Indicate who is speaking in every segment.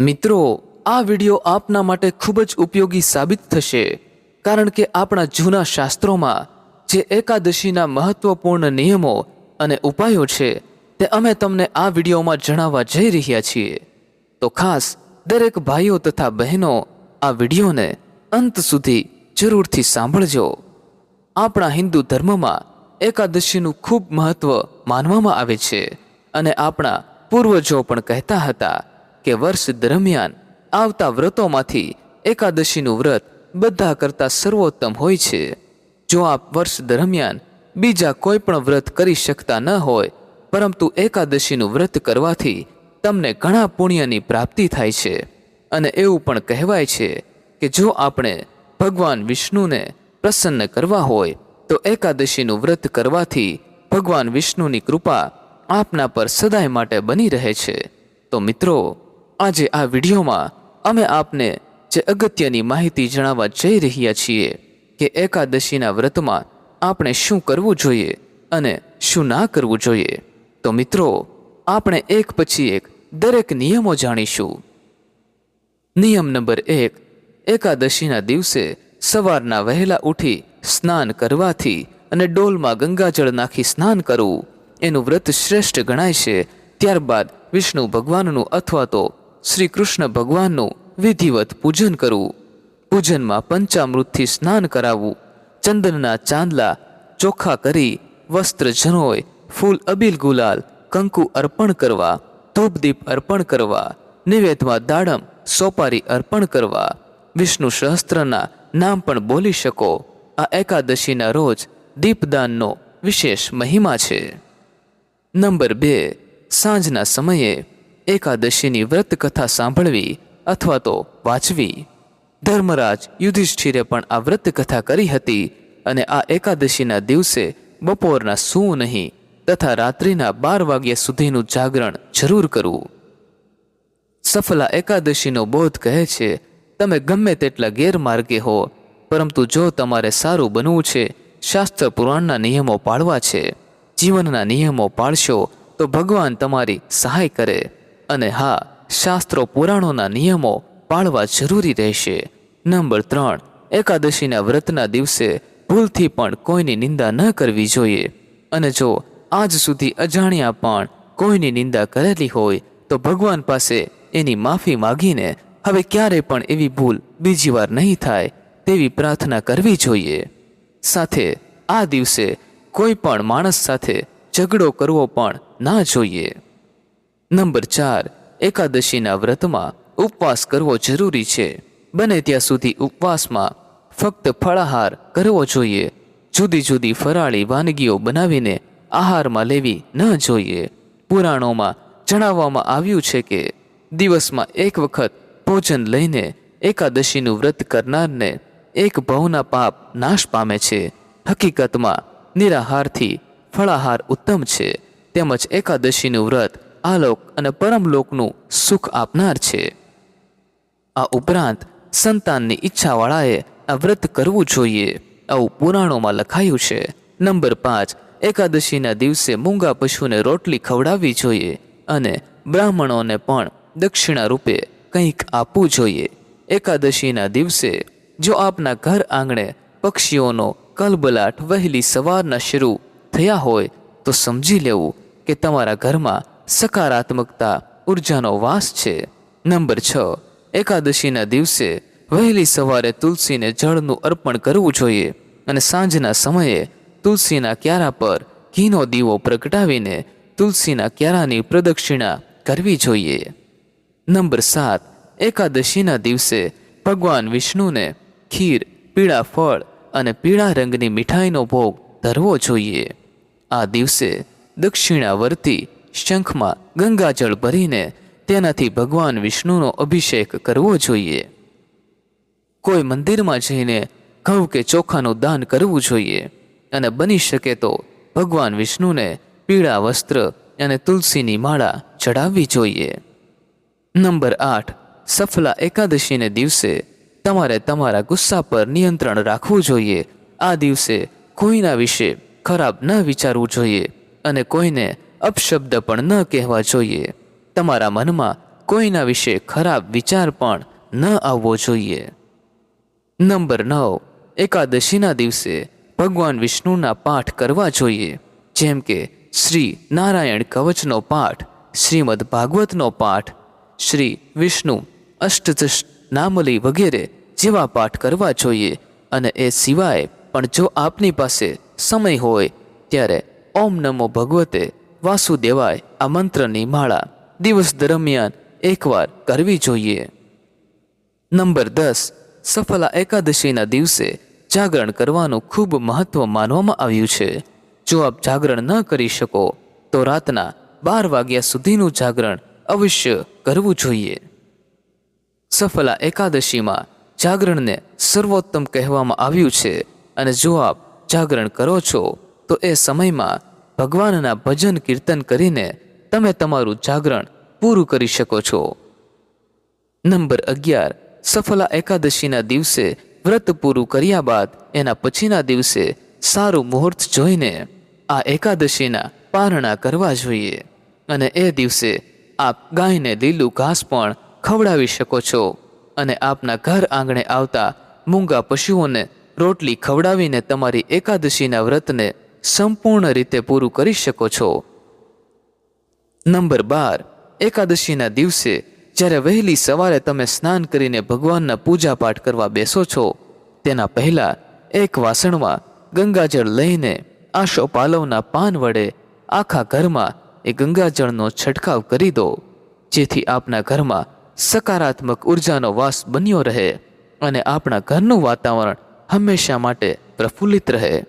Speaker 1: મિત્રો, આ વિડિયો આપના માટે ખૂબ જ ઉપયોગી સાબિત થશે, કારણ કે આપણા જૂના શાસ્ત્રોમાં જે એકાદશીના મહત્વપૂર્ણ નિયમો અને ઉપાયો છે, તે અમે તમને આ વિડીયોમાં જણાવવા જઈ રહ્યા છીએ. તો ખાસ, દરેક ભાઈઓ તથા બહેનો આ વિડીયોને અંત સુધી જરૂરથી સાંભળજો. આપણા હિન્દુ ધર્મમાં એકાદશીનું ખૂબ મહત્વ માનવામાં આવે છે, અને આપણા પૂર્વજો પણ કહેતા હતા કે વર્ષ દરમિયાન આવતા વ્રતોમાંથી એકાદશીનું વ્રત બધા કરતાં સર્વોત્તમ હોય છે. જો આપ વર્ષ દરમિયાન બીજા કોઈ પણ વ્રત કરી શકતા ન હોય, પરંતુ એકાદશીનું વ્રત કરવાથી તમને ઘણા પુણ્યની પ્રાપ્તિ થાય છે. અને એવું પણ કહેવાય છે કે જો આપણે ભગવાન વિષ્ણુને પ્રસન્ન કરવા હોય, તો એકાદશીનું વ્રત કરવાથી ભગવાન વિષ્ણુની કૃપા આપના પર સદાય માટે બની રહે છે. તો મિત્રો આજે આ વિડીયોમાં અમે આપને જે અગત્યની માહિતી જણાવવા જઈ રહ્યા છીએ કે એકાદશીના વ્રતમાં આપણે શું કરવું જોઈએ અને શું ના કરવું જોઈએ. તો મિત્રો, આપણે એક પછી એક દરેક નિયમો જાણીશું. નિયમ નંબર એક, એકાદશીના દિવસે સવારના વહેલા ઉઠી સ્નાન કરવાથી અને ડોલમાં ગંગાજળ નાખી સ્નાન કરવું. એનું વ્રત શ્રેષ્ઠ ગણાય છે. ત્યારબાદ વિષ્ણુ ભગવાનનું અથવા તો શ્રી કૃષ્ણ ભગવાનનું વિધિવત પૂજન કરવું, પૂજનમાં પંચામૃતથી સ્નાન કરાવવું, ચંદનના ચાંદલા ચોખ્ખા કરી વસ્ત્ર જનોય ફૂલ અબીલ ગુલાલ, કંકુ અર્પણ કરવા, ધૂપદીપ અર્પણ કરવા, નિવેદમાં દાડમ સોપારી અર્પણ કરવા, વિષ્ણુ સહસ્ત્રના નામ પણ બોલી શકો. આ એકાદશીના રોજ દીપદાનનો વિશેષ મહિમા છે. નંબર બે, સાંજના સમયે એકાદશીની વ્રત કથા સાંભળવી અથવા તો વાંચવી. ધર્મરાજ યુધિષ્ઠિરે પણ આ વ્રત કથા કરી હતી અને આ એકાદશીના દિવસે બપોરના સૂવું નહીં તથા રાત્રિના બાર વાગ્યા સુધીનું જાગરણ જરૂર કરવું. સફલા એકાદશીનો બોધ કહે છે, તમે ગમે તેટલા ગેરમાર્ગે હો, પરંતુ જો તમારે સારું બનવું છે, શાસ્ત્ર પુરાણના નિયમો પાળવા છે. જીવનના નિયમો પાળશો તો ભગવાન તમારી સહાય કરે. અને હા, શાસ્ત્રો પુરાણોના નિયમો પાળવા જરૂરી રહેશે. નંબર ત્રણ, એકાદશીના વ્રતના દિવસે ભૂલથી પણ કોઈની નિંદા ન કરવી જોઈએ. અને જો આજ સુધી અજાણ્યા પણ કોઈની નિંદા કરેલી હોય, તો ભગવાન પાસે એની માફી માગીને હવે ક્યારે પણ એવી ભૂલ બીજી વાર નહીં થાય તેવી પ્રાર્થના કરવી જોઈએ. સાથે, આ દિવસે કોઈ પણ માણસ સાથે ઝઘડો કરવો પણ ના જોઈએ. નંબર ચાર, એકાદશીના વ્રતમાં ઉપવાસ કરવો જરૂરી છે. બને ત્યાં સુધી ઉપવાસમાં ફક્ત ફળાહાર કરવો જોઈએ. જુદી જુદી ફરાળી વાનગીઓ બનાવીને આહારમાં લેવી ન જોઈએ. પુરાણોમાં જણાવવામાં આવ્યું છે કે, દિવસમાં એક વખત ભોજન લઈને એકાદશીનું વ્રત કરનારને એક ભવના પાપ નાશ પામે છે. હકીકતમાં નિરાહારથી ફળાહાર ઉત્તમ છે. તેમજ એકાદશીનું વ્રત આલોક અને પરમલોકનું સુખ આપનાર છે. આ ઉપરાંત સંતાનની ઈચ્છાવાળાએ આ વ્રત કરવું જોઈએ. આવું પુરાણોમાં લખાયું છે. નંબર પાંચ. એકાદશીના દિવસે મૂંગા પશુને રોટલી ખવડાવવી જોઈએ અને બ્રાહ્મણોને પણ દક્ષિણા રૂપે કંઈક આપવું જોઈએ. એકાદશીના દિવસે જો આપના ઘર આંગણે પક્ષીઓનો કલબલાટ વહેલી સવારના શરૂ થયા હોય તો સમજી લેવું કે તમારા ઘરમાં સકારાત્મકતા, ઉર્જાનો વાસ છે. નંબર છ, એકાદશીના દિવસે વહેલી સવારે તુલસીને જળનું અર્પણ કરવું જોઈએ અને સાંજના સમયે તુલસીના ક્યારા પર ઘીનો દીવો પ્રગટાવીને તુલસીના ક્યારાની પ્રદક્ષિણા કરવી જોઈએ. નંબર સાત, એકાદશીના દિવસે ભગવાન વિષ્ણુને ખીર, પીળા ફળ અને પીળા રંગની મીઠાઈનો ભોગ ધરવો જોઈએ. આ દિવસે દક્ષિણાવર્તી શંખમાં ગંગાજળ ભરીને તેનાથી ભગવાન વિષ્ણુનો અભિષેક કરવો જોઈએ. કોઈ મંદિરમાં જઈને ઘઉં કે ચોખાનું દાન કરવું જોઈએ અને બની શકે તો ભગવાન વિષ્ણુને પીળા વસ્ત્ર અને તુલસીની માળા ચડાવવી જોઈએ. નંબર આઠ, સફલા એકાદશીને દિવસે તમારે તમારા ગુસ્સા પર નિયંત્રણ રાખવું જોઈએ. આ દિવસે કોઈના વિશે ખરાબ ન વિચારવું જોઈએ અને કોઈને અપશબ્દ પણ ન કહેવા જોઈએ. તમારા મનમાં કોઈના વિશે ખરાબ વિચાર પણ ન આવવો જોઈએ. નંબર નવ. એકાદશીના દિવસે ભગવાન વિષ્ણુના પાઠ કરવા જોઈએ. જેમ કે શ્રી નારાયણ કવચનો પાઠ, શ્રીમદ ભાગવતનો પાઠ, શ્રી વિષ્ણુ અષ્ટદશ નામલી વગેરે જેવા પાઠ કરવા જોઈએ. અને એ સિવાય પણ જો આપની પાસે સમય હોય, ત્યારે ઓમ નમો ભગવતે વાસુદેવાય આ મંત્રની માળા દિવસ દરમિયાન એકવાર કરવી જોઈએ. નંબર દસ, સફલા એકાદશીના દિવસે જાગરણ કરવાનું ખૂબ મહત્વ માનવામાં આવ્યું છે. જો આપ જાગરણ ન કરી શકો, તો રાતના બાર વાગ્યા સુધીનું જાગરણ અવશ્ય કરવું જોઈએ. સફલા એકાદશીમાં જાગરણને સર્વોત્તમ કહેવામાં આવ્યું છે અને જો આપ જાગરણ કરો છો, તો એ સમયમાં ભગવાનના ભજન કીર્તન કરીને તમે તમારું જાગરણ પૂરું કરી શકો છો. નંબર અગિયાર, સફલા એકાદશીના દિવસે વ્રત પૂરું કર્યા બાદ એના પછીના દિવસે સારું મુહૂર્ત જોઈને આ એકાદશીના પારણા કરવા જોઈએ અને એ દિવસે આપ ગાયને લીલું ઘાસ પણ ખવડાવી શકો છો અને આપના ઘર આંગણે આવતા મૂંગા પશુઓને રોટલી ખવડાવીને તમારી એકાદશીના વ્રતને સંપૂર્ણ રીતે પૂરું કરી શકો છો. નંબર બાર, એકાદશીના દિવસે જ્યારે વહેલી સવારે તમે સ્નાન કરીને ભગવાનના પૂજાપાઠ કરવા બેસો છો, તેના પહેલા એક વાસણમાં ગંગાજળ લઈને આશો પાલવના પાન વડે આખા ઘરમાં એ ગંગાજળનો છંટકાવ કરી દો, જેથી આપના ઘરમાં સકારાત્મક ઉર્જાનો વાસ બન્યો રહે અને આપણા ઘરનું વાતાવરણ હંમેશા માટે પ્રફુલ્લિત રહે.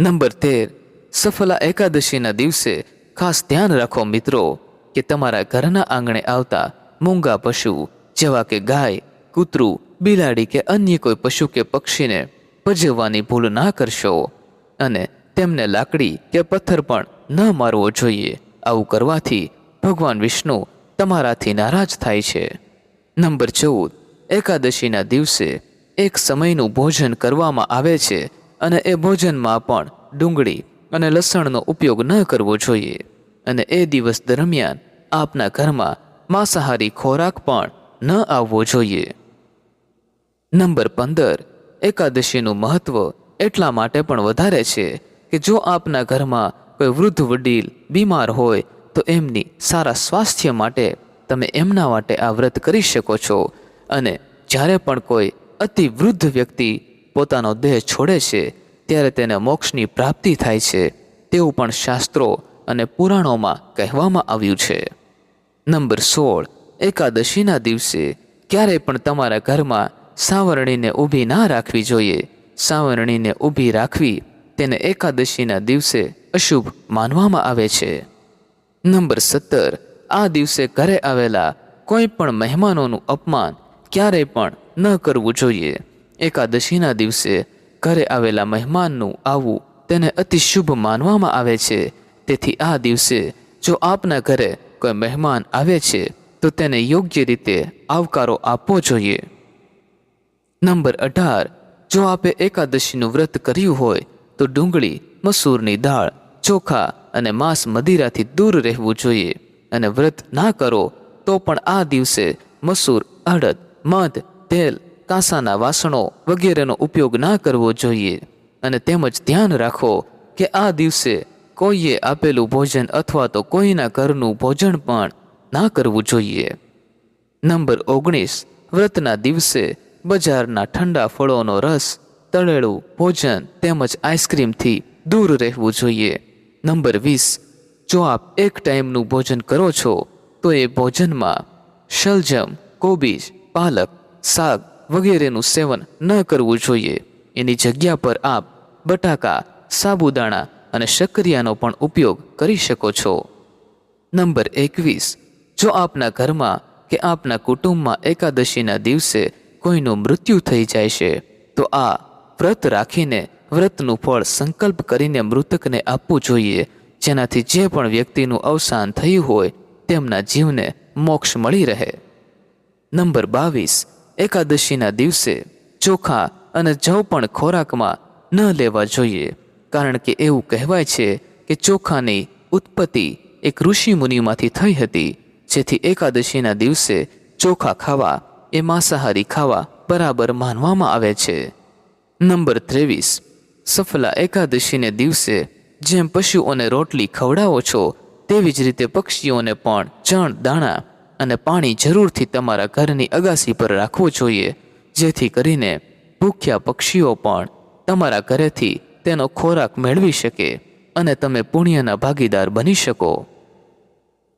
Speaker 1: નંબર તેર, સફલા એકાદશીના દિવસે ખાસ ધ્યાન રાખો મિત્રો, કે તમારા ઘરના આંગણે આવતા મૂંગા પશુ, જેવા કે ગાય, કૂતરું, બિલાડી કે અન્ય કોઈ પશુ કે પક્ષીને ભજવવાની ભૂલ ના કરશો. અને તેમને લાકડી કે પથ્થર પણ ન મારવો જોઈએ. આવું કરવાથી ભગવાન વિષ્ણુ તમારાથી નારાજ થાય છે. નંબર ચૌદ, એકાદશીના દિવસે એક સમયનું ભોજન કરવામાં આવે છે અને એ ભોજનમાં પણ ડુંગળી અને લસણનો ઉપયોગ ન કરવો જોઈએ. અને એ દિવસ દરમિયાન આપના ઘરમાં માંસાહારી ખોરાક પણ ન આવવો જોઈએ. નંબર પંદર. એકાદશીનું મહત્વ એટલા માટે પણ વધારે છે કે જો આપના ઘરમાં કોઈ વૃદ્ધ વડીલ બીમાર હોય તો એમની સારા સ્વાસ્થ્ય માટે તમે એમના માટે આ વ્રત કરી શકો છો. અને જ્યારે પણ કોઈ અતિ વૃદ્ધ વ્યક્તિ પોતાનો દેહ છોડે છે, ત્યારે તેને મોક્ષની પ્રાપ્તિ થાય છે. તેવું પણ શાસ્ત્રો અને પુરાણોમાં કહેવામાં આવ્યું છે. નંબર સોળ. એકાદશીના દિવસે ક્યારેય પણ તમારા ઘરમાં સાવરણીને ઊભી ના રાખવી જોઈએ. સાવરણીને ઊભી રાખવી તેને એકાદશીના દિવસે અશુભ માનવામાં આવે છે. નંબર સત્તર. આ દિવસે ઘરે આવેલા કોઈ પણ મહેમાનોનું અપમાન ક્યારેય પણ ન કરવું જોઈએ. એકાદશીના દિવસે ઘરે આવેલા મહેમાનનું આવવું તેને અતિ શુભ માનવામાં આવે છે. તેથી આ દિવસે જો આપના ઘરે કોઈ મહેમાન આવે છે, તો તેને યોગ્ય રીતે આવકારો આપવો જોઈએ. નંબર અઢાર. જો આપે એકાદશીનું વ્રત કર્યું હોય, તો ડુંગળી, મસૂરની દાળ, ચોખા અને માંસ મદિરાથી દૂર રહેવું જોઈએ. અને વ્રત ના કરો, તો પણ આ દિવસે મસૂર, અડદ મધ તેલ કાંસાના વાસણો વગેરેનો ઉપયોગ ના કરવો જોઈએ અને તેમજ ધ્યાન રાખો કે આ દિવસે કોઈએ આપેલું ભોજન અથવા તો કોઈના ઘરનું ભોજન પણ ના કરવું જોઈએ. નંબર ઓગણીસ. વ્રતના દિવસે બજારના ઠંડા ફળોનો રસ, તળેલું ભોજન તેમજ આઈસ્ક્રીમથી દૂર રહેવું જોઈએ. નંબર વીસ. જો આપ એક ટાઈમનું ભોજન કરો છો, તો એ ભોજનમાં શલજમ, કોબીજ, પાલક, શાક વગેરેનું સેવન ન કરવું જોઈએ. એની જગ્યા પર આપ બટાકા, સાબુદાણા અને શક્કરિયાનો પણ ઉપયોગ કરી શકો છો. નંબર એકવીસ. જો આપના ઘરમાં કે આપના કુટુંબમાં એકાદશીના દિવસે કોઈનું મૃત્યુ થઈ જાય છે, તો આ વ્રત રાખીને વ્રતનું ફળ સંકલ્પ કરીને મૃતકને આપવું જોઈએ, જેનાથી જે પણ વ્યક્તિનું અવસાન થયું હોય તેમના જીવને મોક્ષ મળી રહે. નંબર બાવીસ. એકાદશીના દિવસે ચોખા અને જવ પણ ખોરાકમાં ન લેવા જોઈએ. કારણ કે એવું કહેવાય છે કે ચોખાની ઉત્પત્તિ એક ઋષિ મુનિમાંથી થઈ હતી, જેથી એકાદશીના દિવસે ચોખા ખાવા એ માંસાહારી ખાવા બરાબર માનવામાં આવે છે. નંબર ત્રેવીસ. સફલા એકાદશીને દિવસે જેમ પશુઓને રોટલી ખવડાવો છો, તેવી જ રીતે પક્ષીઓને પણ ચણ દાણા અને પાણી જરૂરથી તમારા ઘરની અગાસી પર રાખવું જોઈએ, જેથી કરીને ભૂખ્યા પક્ષીઓ પણ તમારા ઘરેથી તેનો ખોરાક મેળવી શકે અને તમે પુણ્યના ભાગીદાર બની શકો.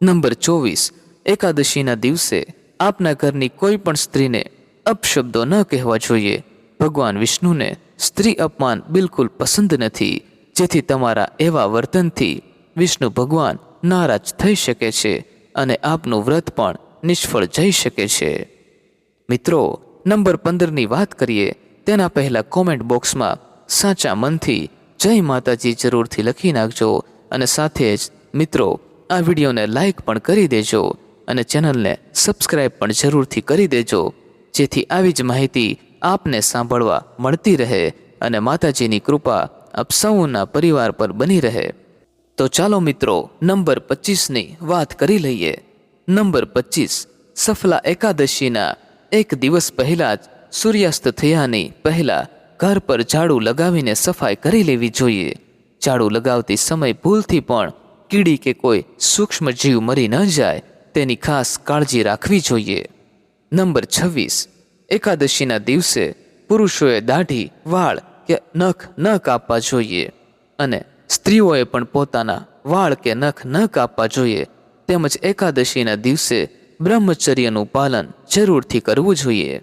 Speaker 1: નંબર ચોવીસ, એકાદશીના દિવસે આપના ઘરની કોઈ પણ સ્ત્રીને અપશબ્દો ન કહેવા જોઈએ. ભગવાન વિષ્ણુને સ્ત્રી અપમાન બિલકુલ પસંદ નથી, જેથી તમારા એવા વર્તનથી વિષ્ણુ ભગવાન નારાજ થઈ શકે છે. અને આપનું વ્રત પણ નિષ્ફળ જઈ શકે છે. મિત્રો, નંબર પંદરની વાત કરીએ, તેના પહેલાં કોમેન્ટ બોક્સમાં સાચા મનથી જય માતાજી જરૂરથી લખી નાખજો અને સાથે જ મિત્રો, આ વિડીયોને લાઈક પણ કરી દેજો અને ચેનલને સબસ્ક્રાઈબ પણ જરૂરથી કરી દેજો, જેથી આવી જ માહિતી આપને સાંભળવા મળતી રહે અને માતાજીની કૃપા આપ સૌના પરિવાર પર બની રહે. તો ચાલો મિત્રો, નંબર પચીસની વાત કરી લઈએ. નંબર પચીસ, સફલા એકાદશીના એક દિવસ પહેલાં જ સૂર્યાસ્ત થયાની પહેલાં ઘર પર ઝાડુ લગાવીને સફાઈ કરી લેવી જોઈએ. ઝાડુ લગાવતી સમય ભૂલથી પણ કીડી કે કોઈ સૂક્ષ્મ જીવ મરી ન જાય, તેની ખાસ કાળજી રાખવી જોઈએ. નંબર છવ્વીસ, એકાદશીના દિવસે પુરુષોએ દાઢી, વાળ કે નખ ન કાપવા જોઈએ. અને સ્ત્રીઓએ પણ પોતાના વાળ કે નખ ન કાપવા જોઈએ. તેમજ એકાદશીના દિવસે બ્રહ્મચર્યનું પાલન જરૂરથી કરવું જોઈએ.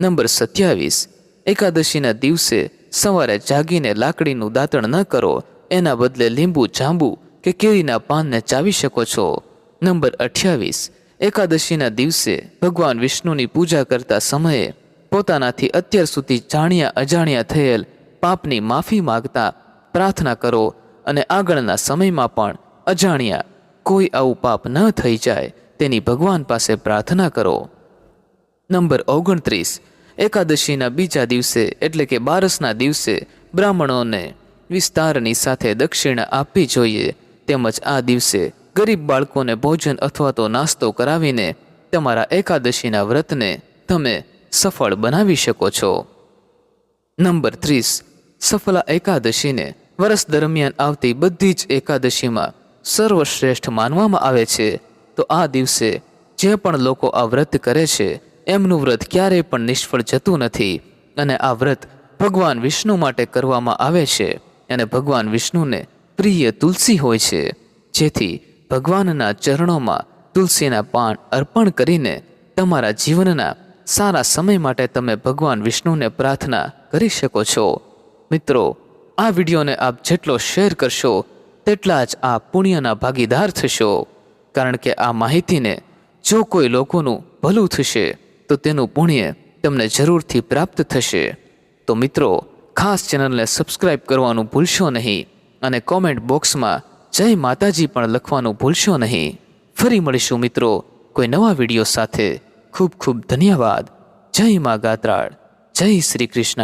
Speaker 1: નંબર સત્યાવીસ. એકાદશીના દિવસે સવારે જાગીને લાકડીનું દાંતણ ન કરો. એના બદલે લીંબુ, જાંબુ કે કેરીના પાનને ચાવી શકો છો. નંબર અઠ્યાવીસ. એકાદશીના દિવસે ભગવાન વિષ્ણુની પૂજા કરતા સમયે પોતાનાથી અત્યાર સુધી જાણ્યા અજાણ્યા થયેલ પાપની માફી માગતા પ્રાર્થના કરો. અને આગળના સમયમાં પણ અજાણ્યા. કોઈ આવું પાપ ન થઈ જાય, તેની ભગવાન પાસે પ્રાર્થના કરો. નંબર ઓગણત્રીસ. એકાદશીના બીજા દિવસે, એટલે કે બારસના દિવસે, બ્રાહ્મણોને વિસ્તારની સાથે દક્ષિણા આપવી જોઈએ. તેમજ આ દિવસે ગરીબ બાળકોને ભોજન અથવા તો નાસ્તો કરાવીને તમારા એકાદશીના વ્રતને તમે સફળ બનાવી શકો છો. નંબર ત્રીસ. સફલા એકાદશીને વર્ષ દરમિયાન આવતી બધી જ એકાદશીમાં સર્વશ્રેષ્ઠ માનવામાં આવે છે. તો આ દિવસે જે પણ લોકો આ વ્રત કરે છે, એમનું વ્રત ક્યારેય પણ નિષ્ફળ જતું નથી. અને આ વ્રત ભગવાન વિષ્ણુ માટે કરવામાં આવે છે અને ભગવાન વિષ્ણુને પ્રિય તુલસી હોય છે. જેથી ભગવાનના ચરણોમાં તુલસીના પાન અર્પણ કરીને તમારા જીવનના સારા સમય માટે તમે ભગવાન વિષ્ણુને પ્રાર્થના કરી શકો છો. મિત્રો આ વિડીયોને આપ જેટલો શેર કરશો, તેટલા જ આ પુણ્યના ભાગીદાર થશો. કારણ કે આ માહિતીને જો કોઈ લોકોનું ભલું થશે, તો તેનું પુણ્ય તમને જરૂરથી પ્રાપ્ત થશે. તો મિત્રો, ખાસ ચેનલને સબસ્ક્રાઇબ કરવાનું ભૂલશો નહીં અને કોમેન્ટ બોક્સમાં જય માતાજી પણ લખવાનું ભૂલશો નહીં. ફરી મળીશું મિત્રો, કોઈ નવા વીડિયો સાથે. ખૂબ ખૂબ ધન્યવાદ. જય મા ગાત્રાળ. જય શ્રી કૃષ્ણ.